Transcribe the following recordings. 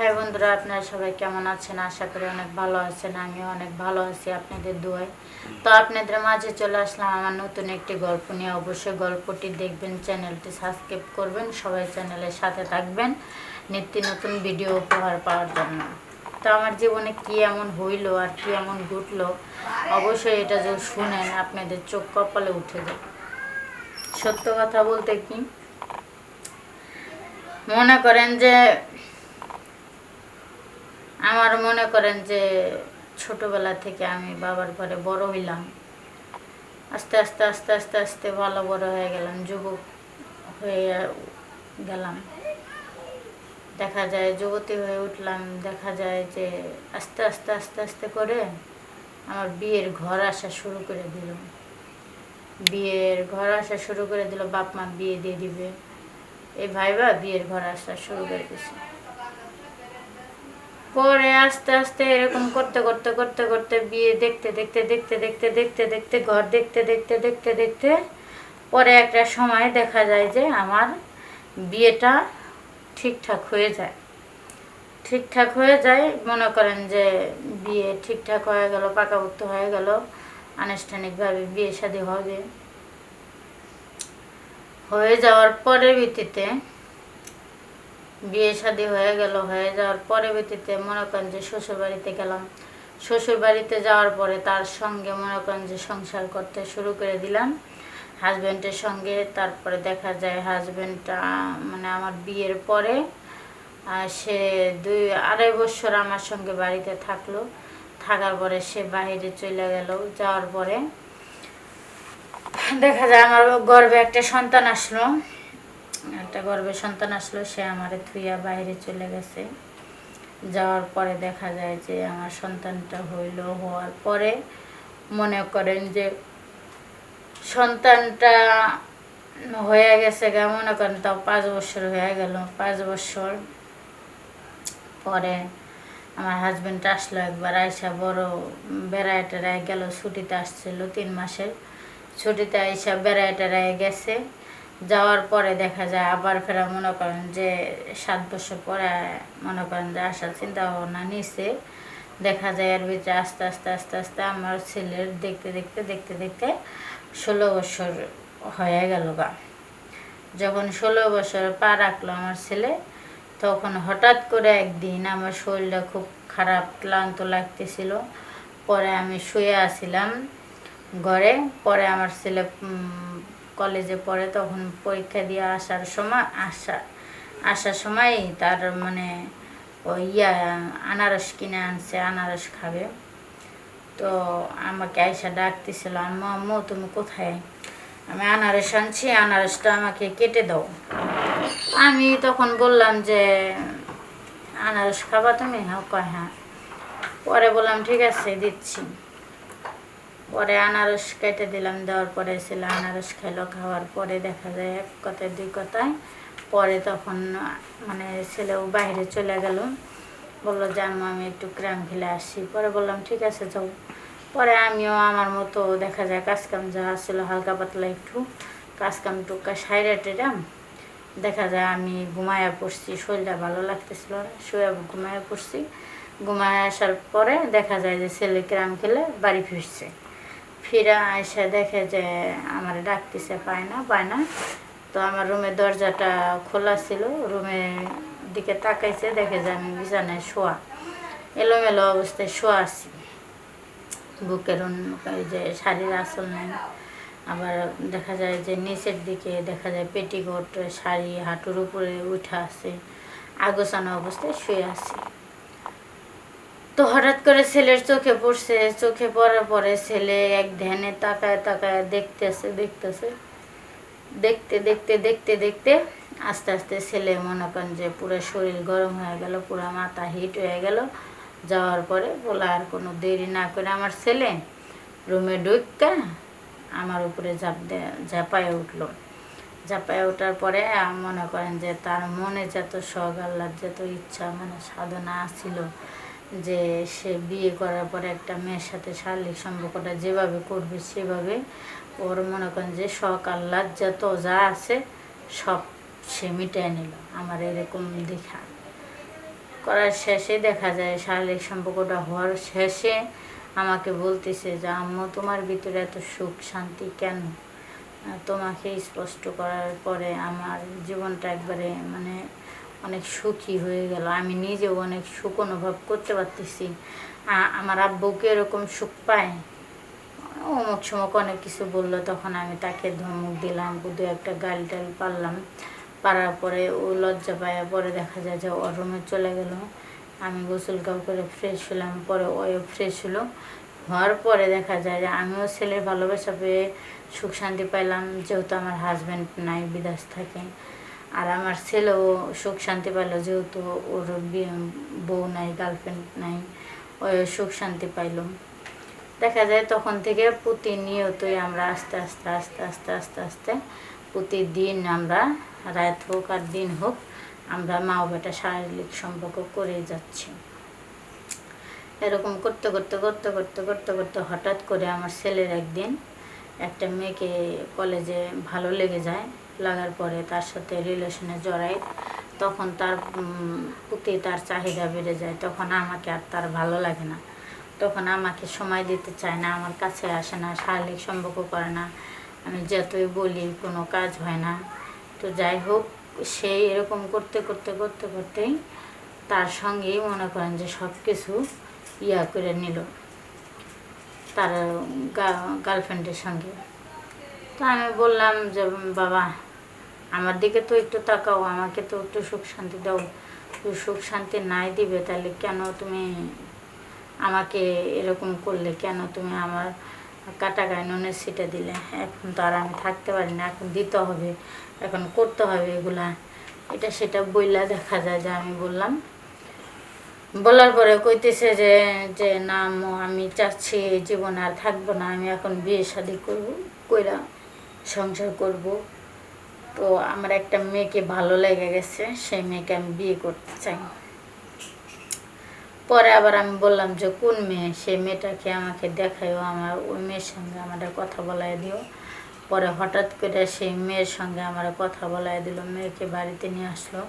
হ্যাঁ বন্ধুরা, আপনারা সবাই কেমন আছেন? আশা করি অনেক ভালো আছেন, আমিও অনেক ভালো আছি আপনাদের দোয়ায়। তো আপনাদের মাঝে চলে আসলাম আমার নতুন একটি গল্প নিয়ে। অবশ্যই গল্পটি দেখবেন, চ্যানেলটি সাবস্ক্রাইব করবেন, সবাই চ্যানেলের সাথে থাকবেন। নিত্য নতুন ভিডিও উপহার পাওয়ার জন্য। তো আমার জীবনে কি এমন হইল আর কি এমন ঘটলো, অবশ্যই এটা যদি শুনেন, আপনাদের চোখ কপালে উঠে যায়। সত্য কথা বলতে কি? মনে করেন যে আমার মনে করেন যে ছোটবেলা থেকে আমি বাবার ঘরে বড় হইলাম। আস্তে আস্তে আস্তে আস্তে আস্তে ভালো বড় হয়ে গেলাম, যুবক হয়ে গেলাম। দেখা যায় যুবতী হয়ে উঠলাম, দেখা যায় যে আস্তে আস্তে আস্তে আস্তে করে আমার বিয়ের ঘর আসা শুরু করে দিল। বিয়ের ঘর আসা শুরু করে দিল, বাপ মা বিয়ে দিয়ে দিবে। এই ভাইবা বিয়ের ঘর আসা শুরু করে দিছে। পরে আস্তে আস্তে এরকম করতে করতে করতে করতে বিয়ে দেখতে দেখতে দেখতে দেখতে দেখতে দেখতে, ঘর দেখতে দেখতে দেখতে দেখতে পরে একটা সময় দেখা যায় যে আমার বিয়েটা ঠিকঠাক হয়ে যায়। ঠিকঠাক হয়ে যায়, মনে করেন যে বিয়ে ঠিকঠাক হয়ে গেল পাকাভুক্ত হয়ে গেল, আনুষ্ঠানিকভাবে বিয়ে শাদী হবে। হয়ে যাওয়ার পরের ভিত্তিতে বিয়ে শাদি হয়ে গেল, হয়ে যাওয়ার পরে ভিত্তিতে মনে করেন যে শ্বশুর বাড়িতে গেলাম। শ্বশুর বাড়িতে যাওয়ার পরে তার সঙ্গে মনে করেন যে সংসার করতে শুরু করে দিলাম। হাজব্যান্ডের সঙ্গে তারপরে দেখা যায় হাজব্যান্ডটা মানে আমার বিয়ের পরে সে দুই, আড়াই বছর আমার সঙ্গে বাড়িতে থাকল। থাকার পরে সে বাইরে চলে গেল যাওয়ার পরে। দেখা যায় আমার গর্বে একটা সন্তান আসলো। একটা গর্ভে সন্তান আসলো, সে আমার থুইয়া বাইরে চলে গেছে। যাওয়ার পরে দেখা যায় যে আমার সন্তানটা হইল, হওয়ার পরে মনে করেন যে সন্তানটা হয়ে গেছে গা, মনে করেন তাও পাঁচ বছর হয়ে গেল। পাঁচ বছর পরে আমার হাজবেন্ড আসলো একবার, আইসা বড় বেড়ায় টেড়ায় গেল, ছুটিতে আসছিল তিন মাসের। ছুটিতে আইসা বেড়ায় টেড়ায় গেছে। যাওয়ার পরে দেখা যায় আবার ফেরা মনে করেন যে সাত বছর পরে মনে করেন যে আসার চিন্তা ভাবনা নিছে। দেখা যায় এর ভিতরে আস্তে আস্তে আস্তে আস্তে আমার ছেলের দেখতে দেখতে দেখতে দেখতে ষোলো বছর হয়ে গেল গা। যখন ষোলো বছর পা রাখল আমার ছেলে, তখন হঠাৎ করে একদিন আমার শরীরটা খুব খারাপ, ক্লান্ত লাগতেছিল। পরে আমি শুয়ে আসিলাম ঘরে। পরে আমার ছেলে কলেজে পড়ে তখন পরীক্ষা দিয়ে আসার সময়, আসা, আসার সময় তার মানে ওই ইয়া, আনারস কিনে আনছে, আনারস খাবে। তো আমাকে আয়সা ডাকতেছিল আম্মু তুমি কোথায়? আমি, আনারস আনছি, আনারসটা আমাকে কেটে দাও। আমি তখন বললাম যে, আনারস খাবা তুমি? হ্যাঁ কয় হ্যাঁ। পরে বললাম, ঠিক আছে, দিচ্ছি। পরে আনারস কেটে দিলাম, দেওয়ার পরে ছিল আনারস খেলো, খাওয়ার পরে দেখা যায় এক কথায়, দুই কথায়। পরে তখন মানে ছেলেও বাইরে চলে গেল। বলল, যে আমি একটু ক্রাম খেলে আসছি পরে বললাম, ঠিক আছে, যাও। পরে আমিও, আমার মতো দেখা যায় কাজকাম যা ছিল হালকা পাতলা একটু কাজকাম টুকা সাইডে টেরাম দেখা যায় আমি ঘুমায়া পড়ছি, শরীরটা ভালো লাগতেছিল শুয়ে ঘুমায়া পড়ছি। ঘুমায় আসার পরে দেখা যায় যে ছেলে ক্রাম খেলে বাড়ি ফিরছে। ফিরে এসে দেখে যে আমার ডাকতেছে, পায় না পায় না। তো আমার রুমের দরজাটা খোলা ছিল রুমের দিকে তাকাইছে, দেখে যে আমি বিছানায় শোয়া। এলোমেলো অবস্থায় শোয়া আছি। বুকের অন্য- যে শাড়ির আসল নেই। আবার দেখা যায় যে নিচের দিকে দেখা যায় পেটিকোট, শাড়ি, হাঁটুর উপরে উঠে আছে। আগোছানো অবস্থায় শুয়ে আছি। তো হঠাৎ করে ছেলের চোখে পড়ছে, চোখে পড়ার পরে ছেলে এক ধ্যানে তাকায় তাকায় দেখতেছে দেখতেছে। দেখতে দেখতে দেখতে দেখতে আস্তে আস্তে ছেলে মনে করেন যে পুরো শরীর গরম হয়ে গেল, পুরো মাথা হিট হয়ে গেল। যাওয়ার পরে বলে, আর কোনো দেরি না করে আমার ছেলে রুমে ঢুকা আমার উপরে ঝাঁপ দে, ঝাঁপায় উঠল। ঝাঁপায় ওঠার পরে মনে করেন যে তার মনে যত শখ আল্লাহর যত ইচ্ছা মানে সাধনা ছিল যে সে বিয়ে করার পরে একটা মেয়ের সাথে শারীরিক সম্পর্কটা যেভাবে করবে সেভাবে ওর মনে করেন যে শখ আল্লাহ যত যা আছে সব সে মিটাই নিল। আমার এরকম দেখা। করার শেষে দেখা যায় শারীরিক সম্পর্কটা হওয়ার শেষে আমাকে বলতেছে যে, আম্মু, তোমার ভিতরে এত সুখ শান্তি কেন? তোমাকে স্পষ্ট করার পরে আমার জীবনটা একবারে মানে অনেক সুখী হয়ে গেল। আমি নিজেও অনেক সুখ অনুভব করতে পারতেছি। আমার আব্বুকে এরকম সুখ পায়? অমুক সমক অনেক কিছু বলল, তখন আমি তাকে ধমক দিলাম দু একটা গাল টাল পারলাম। পারার পরে ও লজ্জা পায়, পরে দেখা যায় যে ওর রুমে চলে গেল। আমি গোসল কাউ করে ফ্রেশ হলাম, পরে ও ফ্রেশ হলো। হওয়ার পরে দেখা যায় যে আমিও ছেলের ভালোবাসা পেয়ে সুখ শান্তি পাইলাম, যেহেতু আমার হাজব্যান্ড নাই বিদেশ থাকে। আর আমার ছেলেও সুখ শান্তি পাইলো, যেহেতু ওর বউ নাই গার্লফ্রেন্ড নাই সুখ শান্তি পাইলো। দেখা যায় তখন থেকে প্রতিনিয়তই আমরা আস্তে আস্তে আস্তে আস্তে আস্তে আস্তে প্রতিদিন আমরা রাত হোক আর দিন হোক আমরা মা বেটা শারীরিক সম্পর্ক করে যাচ্ছি। এরকম করতে করতে করতে করতে করতে করতে হঠাৎ করে আমার ছেলের একদিন একটা মেয়েকে কলেজে ভালো লেগে যায়। লাগার পরে তার সাথে রিলেশনে জড়ায়, তখন তার প্রতি তার চাহিদা বেড়ে যায়। তখন আমাকে আর তার ভালো লাগে না। তখন আমাকে সময় দিতে চায় না, আমার কাছে আসে না, শারীরিক সম্পর্ক করে না। আমি যতই বলি, কোনো কাজ হয় না। তো যাই হোক সেই এরকম করতে করতে করতে, করতেই তার সঙ্গেই মনে করেন যে সব কিছু ইয়া করে নিল। তার গার্লফ্রেন্ডের সঙ্গে। তো আমি বললাম যে, বাবা আমার দিকে তো একটু তাকাও, আমাকে তো একটু সুখ শান্তি দাও। সুখ শান্তি নাই দিবে, তাহলে কেন তুমি আমাকে এরকম করলে? কেন তুমি আমার কাটা গায়ে নুনের সিটে দিলে? এখন তো আর আমি থাকতে পারি না, এখন দিতে হবে, এখন করতে হবে এগুলা। এটা সেটা বইলা দেখা যায় যে আমি বললাম। বলার পরে কইতেছে যে যে না আমি চাচ্ছি জীবন আর থাকব না, আমি এখন বিয়ে শাদি করব, কইরা সংসার করব। তো আমার একটা মেয়েকে ভালো লেগে গেছে, সেই মেয়েকে আমি বিয়ে করতে চাই। পরে আবার আমি বললাম যে, কোন মেয়ে? সেই মেয়েটাকে আমাকে দেখাইও, আমার ওই মেয়ের সঙ্গে আমার কথা বলাই দিও। পরে হঠাৎ করে সেই মেয়ের সঙ্গে আমার কথা বলাই দিল, মেয়েকে বাড়িতে নিয়ে আসলো।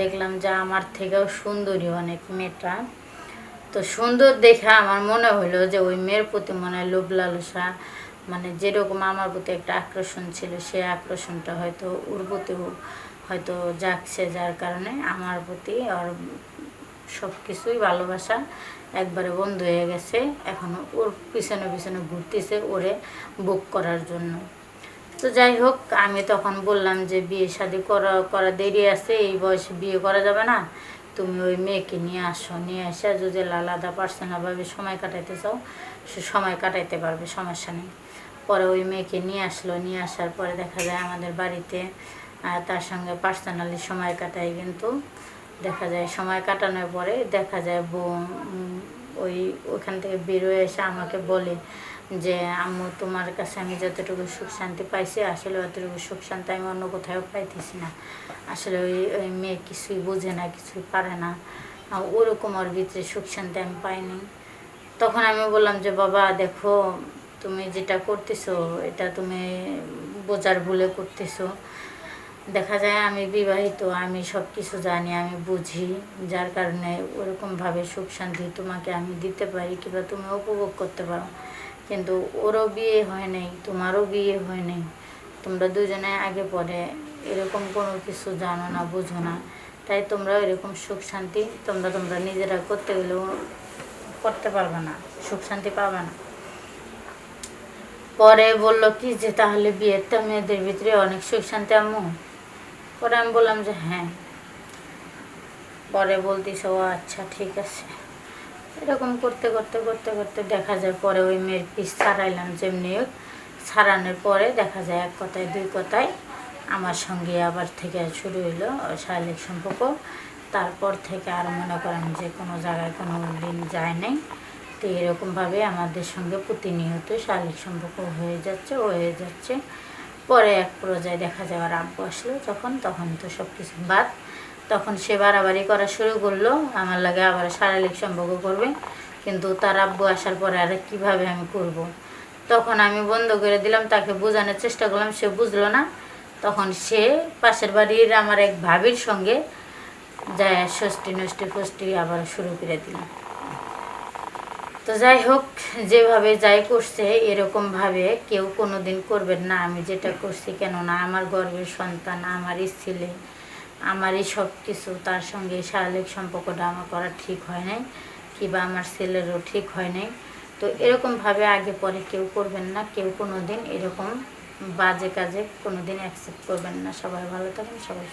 দেখলাম যে আমার থেকেও সুন্দরী অনেক মেয়েটা। তো সুন্দর দেখে আমার মনে হলো যে, ওই মেয়ের প্রতি মনে হয় লোভ লালসা। মানে যেরকম আমার প্রতি একটা আকর্ষণ ছিল, সে আকর্ষণটা হয়তো ওর প্রতিও হয়তো জাগছে, যার কারণে আমার প্রতি আর সব কিছুই ভালোবাসা একবারে বন্ধ হয়ে গেছে। এখন ওর পিছনে পিছনে ঘুরতেছে ওরে বুক করার জন্য। তো যাই হোক, আমি তখন বললাম যে বিয়ে শাদি করা করা দেরি আছে, এই বয়সে বিয়ে করা যাবে না। তুমি ওই মেয়েকে নিয়ে আসো, নিয়ে এসে যদি আলাদা পার্সোনালভাবে সময় কাটাইতে চাও, সে সময় কাটাইতে পারবে, সমস্যা নেই। পরে ওই মেয়েকে নিয়ে আসলো। নিয়ে আসার পরে দেখা যায় আমাদের বাড়িতে তার সঙ্গে পার্সোনালি সময় কাটাই কিন্তু দেখা যায় সময় কাটানোর পরে দেখা যায় বউ ওই ওখান থেকে বেরোয় এসে আমাকে বলে যে, আম্মু, তোমার কাছে আমি যতটুকু সুখ শান্তি পাইছি, আসলে অতটুকু সুখ শান্তি আমি অন্য কোথাও পাইতেছি না। আসলে ওই ওই মেয়ে কিছুই বোঝে না, কিছুই পারে না। ওরকম ওর ভিতরে সুখ শান্তি আমি পাইনি। তখন আমি বললাম যে, বাবা, দেখো তুমি যেটা করতেছো, এটা তুমি বোঝার ভুলে করতেছো। দেখা যায় আমি বিবাহিত, আমি সব কিছু জানি, আমি বুঝি, যার কারণে ওরকমভাবে সুখ শান্তি তোমাকে আমি দিতে পারি কিংবা তুমি উপভোগ করতে পারো। কিন্তু ওরও বিয়ে হয় নাই, তোমারও বিয়ে হয় নাই, তোমরা দুজনে আগে পরে এরকম কোনো কিছু জানো না, বুঝো না। তাই তোমরা এরকম সুখ শান্তি তোমরা তোমরা নিজেরা করতে গেলেও করতে পারবে না, সুখ শান্তি পাবে না। পরে বলল, কি যে তাহলে বিয়ের তো মেয়েদের ভিতরে অনেক সুখ শান্তি, আম্মু? পরে আমি বললাম যে হ্যাঁ। পরে বলতিস, ও আচ্ছা ঠিক আছে। এরকম করতে করতে করতে করতে দেখা যায়, পরে ওই মেয়ের পিস ছাড়াইলাম যেমনি ছাড়ানোর পরে দেখা যায় এক কথায়, দুই কথায় আমার সঙ্গে আবার থেকে শুরু হইল শারীরিক সম্পর্ক। তারপর থেকে আর মনে করেন যে কোনো জায়গায় কোনো দিন যায় নাই। তো এরকমভাবে আমাদের সঙ্গে প্রতিনিয়ত শারীরিক সম্পর্ক হয়ে যাচ্ছে হয়ে যাচ্ছে। পরে এক পর্যায়ে দেখা যায় আর আব্বু আসলো যখন, তখন তো সব কিছু বাদ। তখন সে বাড়াবাড়ি করা শুরু করল, আমার লাগে আবার শারীরিক সম্পর্ক করবে। কিন্তু তার আব্বু আসার পরে আর কীভাবে আমি করব। তখন আমি বন্ধ করে দিলাম, তাকে বোঝানোর চেষ্টা করলাম, সে বুঝলো না। তখন সে পাশের বাড়ির আমার এক ভাবির সঙ্গে যায় ষষ্ঠী নষ্টি পুষ্টি আবার শুরু করে দিলাম তো যাই হোক, যেভাবে যাই করছে, এরকম ভাবে কেউ কোনোদিন করবেন না। আমি যেটা করছি, কেননা আমার গর্বের সন্তান আমারই ছেলে আমারই সব কিছু তার সঙ্গে শারীরিক সম্পর্কটা আমার করা ঠিক হয় নাই, কিংবা আমার ছেলেরও ঠিক হয় নাই। তো এরকমভাবে আগে পরে কেউ করবেন না, কেউ কোনো দিন এরকম বাজে কাজে কোনো দিন অ্যাকসেপ্ট করবেন না। সবাই ভালো থাকেন, সবাই